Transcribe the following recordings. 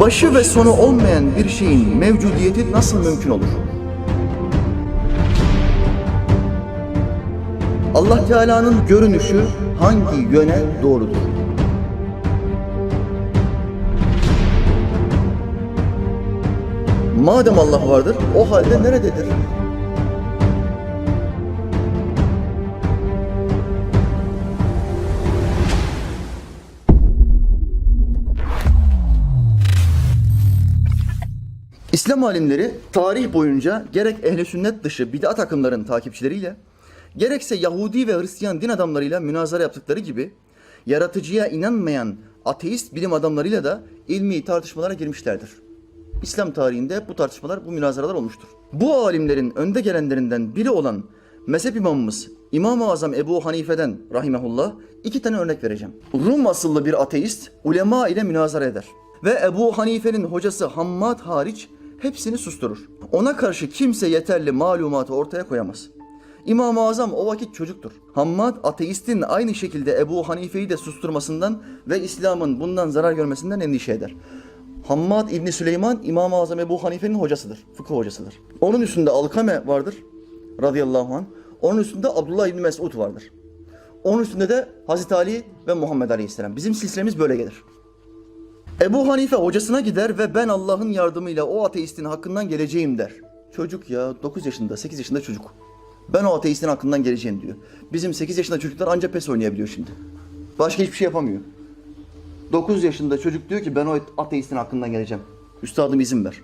Başı ve sonu olmayan bir şeyin mevcudiyeti nasıl mümkün olur? Allah Teala'nın görünüşü hangi yöne doğrudur? Madem Allah vardır, o halde nerededir? İslam alimleri tarih boyunca gerek ehli sünnet dışı bid'at akımların takipçileriyle gerekse Yahudi ve Hristiyan din adamlarıyla münazara yaptıkları gibi yaratıcıya inanmayan ateist bilim adamlarıyla da ilmi tartışmalara girmişlerdir. İslam tarihinde bu tartışmalar, bu münazaralar olmuştur. Bu alimlerin önde gelenlerinden biri olan mezhep imamımız İmam-ı Azam Ebu Hanife'den rahimehullah iki tane örnek vereceğim. Rum asıllı bir ateist ulema ile münazara eder. Ve Ebu Hanife'nin hocası Hammad hariç hepsini susturur. Ona karşı kimse yeterli malumatı ortaya koyamaz. İmam-ı Azam o vakit çocuktur. Hammad ateistin aynı şekilde Ebu Hanife'yi de susturmasından ve İslam'ın bundan zarar görmesinden endişe eder. Hammad İbni Süleyman İmam-ı Azam Ebu Hanife'nin hocasıdır, fıkıh hocasıdır. Onun üstünde Alkame vardır radıyallahu anh. Onun üstünde Abdullah İbni Mesud vardır. Onun üstünde de Hazreti Ali ve Muhammed Aleyhisselam. Bizim silsilemiz böyle gelir. Ebu Hanife hocasına gider ve ben Allah'ın yardımıyla o ateistin hakkından geleceğim der. Çocuk ya 9 yaşında 8 yaşında çocuk. Ben o ateistin hakkından geleceğim diyor. Bizim 8 yaşında çocuklar anca pes oynayabiliyor şimdi. Başka hiçbir şey yapamıyor. 9 yaşında çocuk diyor ki ben o ateistin hakkından geleceğim. Üstadım izin ver.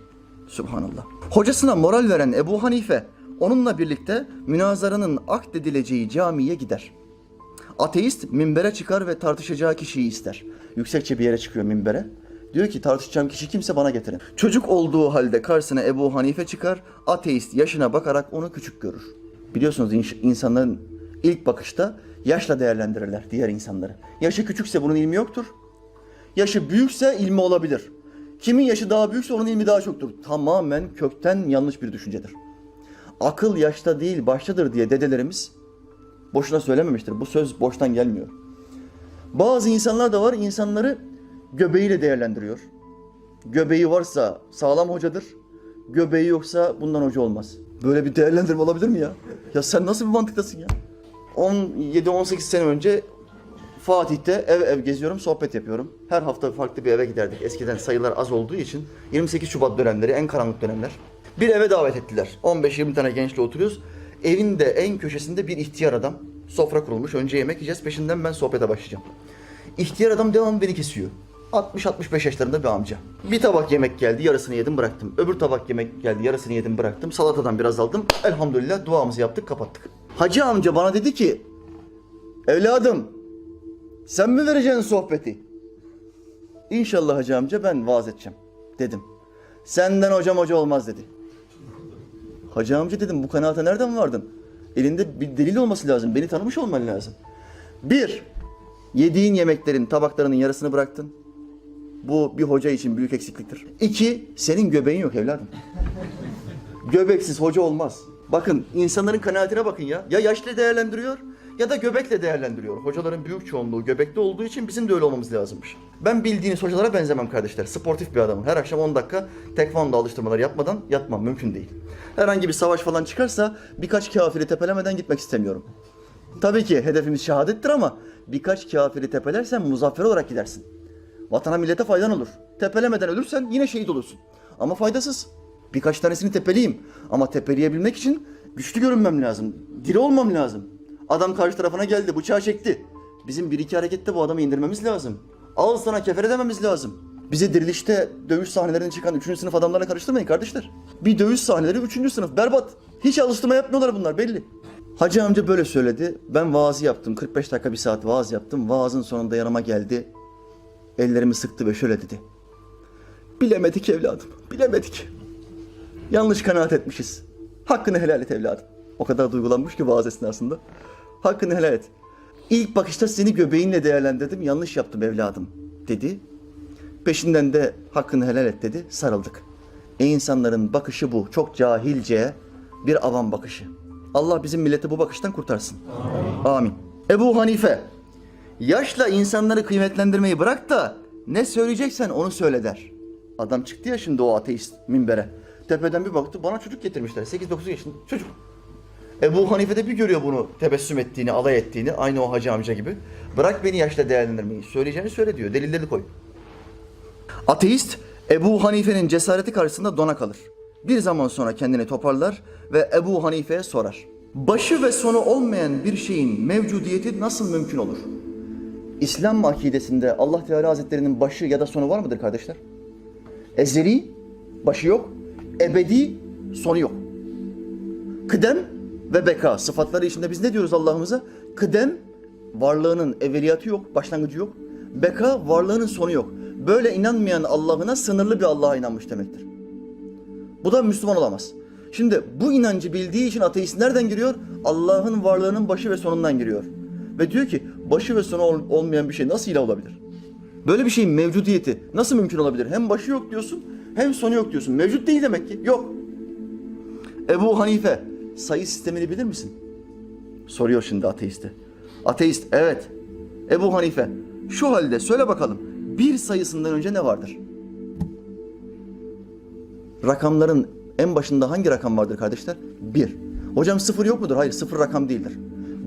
Subhanallah. Hocasına moral veren Ebu Hanife onunla birlikte münazaranın akdedileceği camiye gider. Ateist minbere çıkar ve tartışacağı kişiyi ister. Yüksekçe bir yere çıkıyor minbere. Diyor ki tartışacağım kişi kimse bana getirin. Çocuk olduğu halde karşısına Ebu Hanife çıkar. Ateist yaşına bakarak onu küçük görür. Biliyorsunuz ins- insanların ilk bakışta yaşla değerlendirirler diğer insanları. Yaşı küçükse bunun ilmi yoktur. Yaşı büyükse ilmi olabilir. Kimin yaşı daha büyükse onun ilmi daha çoktur. Tamamen kökten yanlış bir düşüncedir. Akıl yaşta değil baştadır diye dedelerimiz boşuna söylememiştir. Bu söz boştan gelmiyor. Bazı insanlar da var insanları göbeğiyle değerlendiriyor. Göbeği varsa sağlam hocadır. Göbeği yoksa bundan hoca olmaz. Böyle bir değerlendirme olabilir mi ya? Ya sen nasıl bir mantıktasın ya? 17-18 sene önce Fatih'te ev ev geziyorum, sohbet yapıyorum. Her hafta farklı bir eve giderdik. Eskiden sayılar az olduğu için 28 Şubat dönemleri, en karanlık dönemler. Bir eve davet ettiler. 15-20 tane gençle oturuyoruz. Evin de en köşesinde bir ihtiyar adam. Sofra kurulmuş. Önce yemek yiyeceğiz. Peşinden ben sohbete başlayacağım. İhtiyar adam devam beni kesiyor. 60-65 yaşlarında bir amca. Bir tabak yemek geldi, yarısını yedim bıraktım. Öbür tabak yemek geldi, yarısını yedim bıraktım. Salatadan biraz aldım. Elhamdülillah duamızı yaptık, kapattık. Hacı amca bana dedi ki, evladım sen mi vereceksin sohbeti? İnşallah hacı amca ben vaaz edeceğim dedim. Senden hocam hoca olmaz dedi. Hacı amca dedim bu kanaate nereden vardın? Elinde bir delil olması lazım. Beni tanımış olman lazım. Bir, yediğin yemeklerin tabaklarının yarısını bıraktın. Bu bir hoca için büyük eksikliktir. İki, senin göbeğin yok evladım. Göbeksiz hoca olmaz. Bakın insanların kanaatine bakın ya. Ya yaşlı değerlendiriyor ya da göbekle değerlendiriyor. Hocaların büyük çoğunluğu göbekte olduğu için bizim de öyle olmamız lazımmış. Ben bildiğiniz hocalara benzemem kardeşler. Sportif bir adamım. Her akşam 10 dakika tekvando alıştırmaları yapmadan yatmam mümkün değil. Herhangi bir savaş falan çıkarsa birkaç kafiri tepelemeden gitmek istemiyorum. Tabii ki hedefimiz şehadettir ama birkaç kafiri tepelersen muzaffer olarak gidersin. Vatana millete faydan olur. Tepelemeden ölürsen yine şehit olursun. Ama faydasız. Birkaç tanesini tepeleyeyim. Ama tepeleyebilmek için güçlü görünmem lazım. Diri olmam lazım. Adam karşı tarafına geldi, bıçağı çekti. Bizim bir iki harekette bu adamı indirmemiz lazım. Al sana kefer edememiz lazım. Bize dirilişte dövüş sahnelerine çıkan 3. sınıf adamlarla karıştırmayın kardeşler. Bir dövüş sahneleri 3. sınıf berbat. Hiç alıştırma yapmıyorlar bunlar belli. Hacı amca böyle söyledi. Ben vaazı yaptım. 45 dakika bir saat vaaz yaptım. Vaazın sonunda yanıma geldi. Ellerimi sıktı ve şöyle dedi. Bilemedik evladım. Bilemedik. Yanlış kanaat etmişiz. Hakkını helal et evladım. O kadar duygulanmış ki vaaz esnasında. Hakkını helal et. İlk bakışta seni göbeğinle değerlendirdim. Yanlış yaptım evladım dedi. Peşinden de hakkını helal et dedi. Sarıldık. E insanların bakışı bu. Çok cahilce bir avam bakışı. Allah bizim milleti bu bakıştan kurtarsın. Amin. Ebu Hanife. Yaşla insanları kıymetlendirmeyi bırak da ne söyleyeceksen onu söyle der. Adam çıktı ya şimdi o ateist minbere. Tepeden bir baktı bana çocuk getirmişler. 8-9 yaşında çocuk. Ebu Hanife de bir görüyor bunu tebessüm ettiğini, alay ettiğini. Aynı o hacı amca gibi. Bırak beni yaşla değerlendirmeyi. Söyleyeceğini söyle diyor. Delilleri koy. Ateist Ebu Hanife'nin cesareti karşısında dona kalır. Bir zaman sonra kendini toparlar ve Ebu Hanife'ye sorar. Başı ve sonu olmayan bir şeyin mevcudiyeti nasıl mümkün olur? İslam akidesinde Allah Teala Hazretleri'nin başı ya da sonu var mıdır kardeşler? Ezeli, başı yok. Ebedi, sonu yok. Kıdem ve beka sıfatları içinde biz ne diyoruz Allah'ımıza? Kıdem varlığının evveliyatı yok, başlangıcı yok. Beka varlığının sonu yok. Böyle inanmayan Allah'ına sınırlı bir Allah'a inanmış demektir. Bu da Müslüman olamaz. Şimdi bu inancı bildiği için ateist nereden giriyor? Allah'ın varlığının başı ve sonundan giriyor. Ve diyor ki başı ve sonu ol- olmayan bir şey nasıl ilah olabilir? Böyle bir şeyin mevcudiyeti nasıl mümkün olabilir? Hem başı yok diyorsun hem sonu yok diyorsun. Mevcut değil demek ki. Yok. Ebu Hanife sayı sistemini bilir misin? Soruyor şimdi ateiste. Ateist evet. Ebu Hanife şu halde söyle bakalım bir sayısından önce ne vardır? Rakamların en başında hangi rakam vardır kardeşler? Bir. Hocam sıfır yok mudur? Hayır sıfır rakam değildir.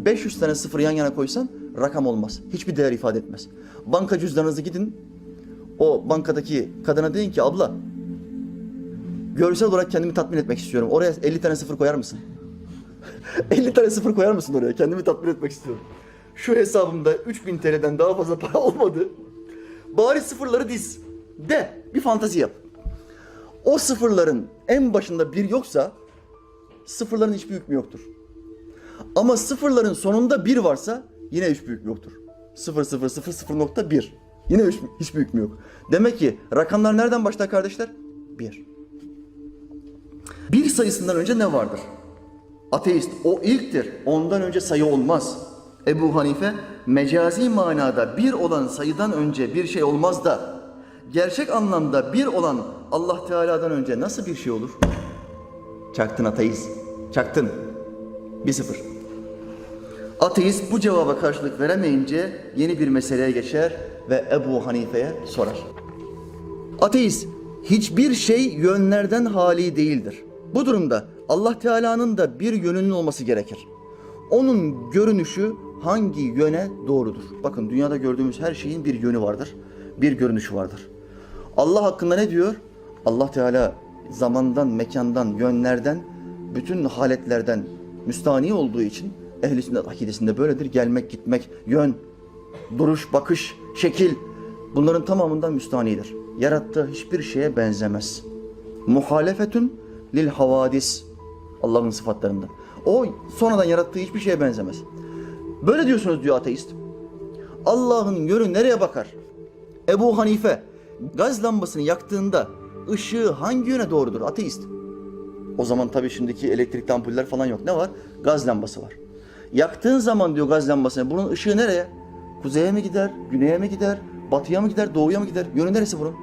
500 tane sıfır yan yana koysan rakam olmaz. Hiçbir değer ifade etmez. Banka cüzdanınızı gidin. O bankadaki kadına deyin ki abla görsel olarak kendimi tatmin etmek istiyorum. Oraya 50 tane sıfır koyar mısın? 50 tane sıfır koyar mısın oraya? Kendimi tatmin etmek istiyorum. Şu hesabımda 3000 TL'den daha fazla para olmadı. Bari sıfırları diz. De bir fantazi yap. O sıfırların en başında bir yoksa sıfırların hiçbir hükmü yoktur. Ama sıfırların sonunda bir varsa yine hiçbir hükmü yoktur. 0 0 0 0 nokta 1. Yine hiç, hiçbir hükmü yok. Demek ki rakamlar nereden başlar kardeşler? 1. Bir sayısından önce ne vardır? Ateist o ilktir. Ondan önce sayı olmaz. Ebu Hanife mecazi manada bir olan sayıdan önce bir şey olmaz da gerçek anlamda bir olan Allah Teala'dan önce nasıl bir şey olur? Çaktın ateist. Çaktın. Bir sıfır. Ateist bu cevaba karşılık veremeyince yeni bir meseleye geçer ve Ebu Hanife'ye sorar. Ateist hiçbir şey yönlerden hali değildir. Bu durumda Allah Teala'nın da bir yönünün olması gerekir. Onun görünüşü hangi yöne doğrudur? Bakın dünyada gördüğümüz her şeyin bir yönü vardır. Bir görünüşü vardır. Allah hakkında ne diyor? Allah Teala zamandan, mekandan, yönlerden, bütün haletlerden müstani olduğu için ehl-i sünnet akidesinde böyledir. Gelmek, gitmek, yön, duruş, bakış, şekil bunların tamamından müstanidir. Yarattığı hiçbir şeye benzemez. Muhalefetün lil havadis Allah'ın sıfatlarında. O sonradan yarattığı hiçbir şeye benzemez. Böyle diyorsunuz diyor ateist. Allah'ın yönü nereye bakar? Ebu Hanife gaz lambasını yaktığında ışığı hangi yöne doğrudur ateist? O zaman tabii şimdiki elektrikli ampuller falan yok. Ne var? Gaz lambası var. Yaktığın zaman diyor gaz lambasını bunun ışığı nereye? Kuzeye mi gider? Güneye mi gider? Batıya mı gider? Doğuya mı gider? Yönü neresi bunun?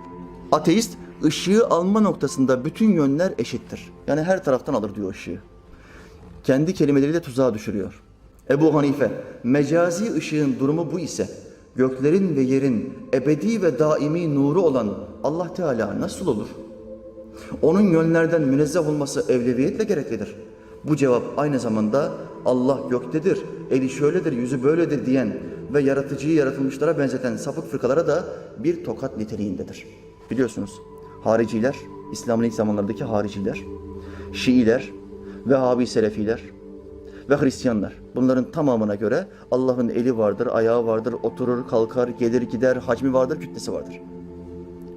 Ateist ışığı alma noktasında bütün yönler eşittir. Yani her taraftan alır diyor ışığı. Kendi kelimeleriyle tuzağa düşürüyor. Ebu Hanife, mecazi ışığın durumu bu ise göklerin ve yerin ebedi ve daimi nuru olan Allah Teala nasıl olur? Onun yönlerden münezzeh olması evleviyetle gereklidir. Bu cevap aynı zamanda Allah göktedir, eli şöyledir, yüzü böyledir diyen ve yaratıcıyı yaratılmışlara benzeten sapık fırkalara da bir tokat niteliğindedir. Biliyorsunuz hariciler, İslam'ın ilk zamanlarındaki hariciler, Şiiler, Vehhabi Selefiler ve Hristiyanlar. Bunların tamamına göre Allah'ın eli vardır, ayağı vardır, oturur, kalkar, gelir gider, hacmi vardır, kütlesi vardır.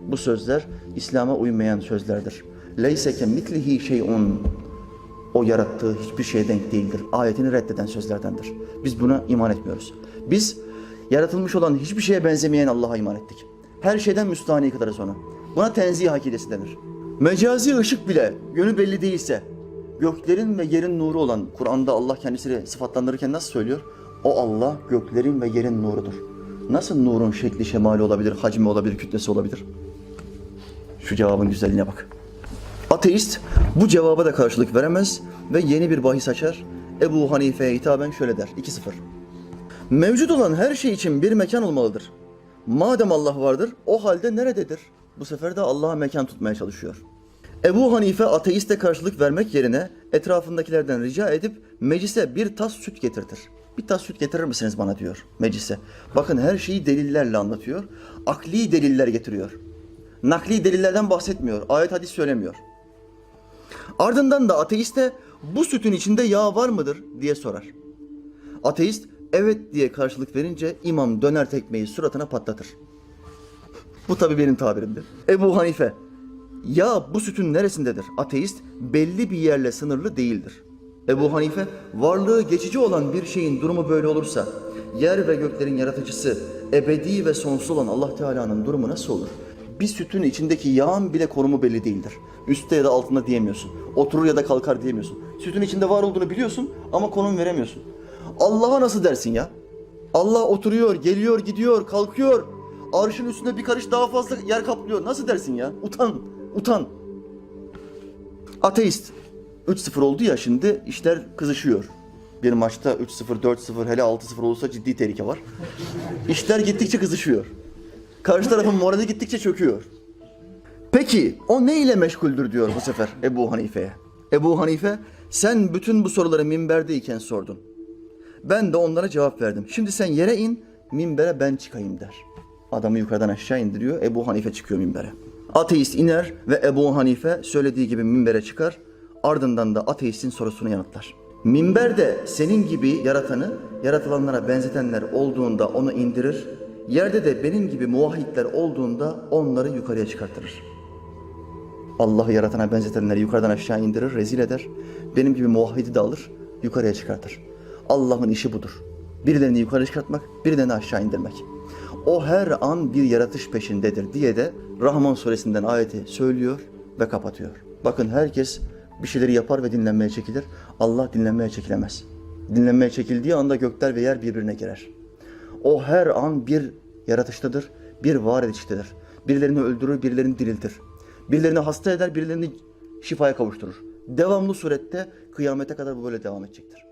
Bu sözler İslam'a uymayan sözlerdir. Leyse ke mitlihi şey'un. O yarattığı hiçbir şeye denk değildir. Ayetini reddeden sözlerdendir. Biz buna iman etmiyoruz. Biz yaratılmış olan hiçbir şeye benzemeyen Allah'a iman ettik. Her şeyden müstahni kadar sonra. Buna tenzih akidesi denir. Mecazi ışık bile yönü belli değilse, göklerin ve yerin nuru olan Kur'an'da Allah kendisini sıfatlandırırken nasıl söylüyor? O Allah göklerin ve yerin nurudur. Nasıl nurun şekli şemali olabilir, hacmi olabilir, kütlesi olabilir? Şu cevabın güzelliğine bak. Ateist bu cevaba da karşılık veremez ve yeni bir bahis açar. Ebu Hanife'ye hitaben şöyle der. 2-0. Mevcut olan her şey için bir mekan olmalıdır. Madem Allah vardır, o halde nerededir? Bu sefer de Allah'a mekan tutmaya çalışıyor. Ebu Hanife ateiste karşılık vermek yerine etrafındakilerden rica edip meclise bir tas süt getirtir. Bir tas süt getirir misiniz bana diyor meclise. Bakın her şeyi delillerle anlatıyor. Akli deliller getiriyor. Nakli delillerden bahsetmiyor. Ayet hadis söylemiyor. Ardından da ateiste bu sütün içinde yağ var mıdır diye sorar. Ateist evet diye karşılık verince imam döner tekmeyi suratına patlatır. Bu tabi benim tabirimdir. Ebu Hanife ya bu sütün neresindedir? Ateist belli bir yerle sınırlı değildir. Ebu Hanife varlığı geçici olan bir şeyin durumu böyle olursa yer ve göklerin yaratıcısı ebedi ve sonsuz olan Allah Teala'nın durumu nasıl olur? Bir sütün içindeki yağın bile konumu belli değildir. Üstte ya da altında diyemiyorsun. Oturur ya da kalkar diyemiyorsun. Sütün içinde var olduğunu biliyorsun ama konum veremiyorsun. Allah'a nasıl dersin ya? Allah oturuyor, geliyor, gidiyor, kalkıyor. Arşın üstünde bir karış daha fazla yer kaplıyor. Nasıl dersin ya? Utan, utan. Ateist. 3-0 oldu ya şimdi işler kızışıyor. Bir maçta 3-0, 4-0 hele 6-0 olursa ciddi tehlike var. İşler gittikçe kızışıyor. Karşı tarafın morali gittikçe çöküyor. Peki o ne ile meşguldür diyor bu sefer Ebu Hanife'ye. Ebu Hanife sen bütün bu soruları minberdeyken sordun. Ben de onlara cevap verdim. Şimdi sen yere in, minbere ben çıkayım der. Adamı yukarıdan aşağı indiriyor, Ebu Hanife çıkıyor minbere. Ateist iner ve Ebu Hanife söylediği gibi minbere çıkar. Ardından da ateistin sorusunu yanıtlar. Minberde senin gibi yaratanı yaratılanlara benzetenler olduğunda onu indirir. Yerde de benim gibi muvahhidler olduğunda onları yukarıya çıkartırır. Allah'ı yaratana benzetenleri yukarıdan aşağı indirir, rezil eder. Benim gibi muvahhidi de alır, yukarıya çıkartır. Allah'ın işi budur. Birilerini yukarı çıkartmak, birilerini aşağı indirmek. O her an bir yaratış peşindedir diye de Rahman suresinden ayeti söylüyor ve kapatıyor. Bakın herkes bir şeyleri yapar ve dinlenmeye çekilir. Allah dinlenmeye çekilemez. Dinlenmeye çekildiği anda gökler ve yer birbirine girer. O her an bir yaratıştadır, bir var ediştedir. Birilerini öldürür, birilerini diriltir. Birilerini hasta eder, birilerini şifaya kavuşturur. Devamlı surette kıyamete kadar bu böyle devam edecektir.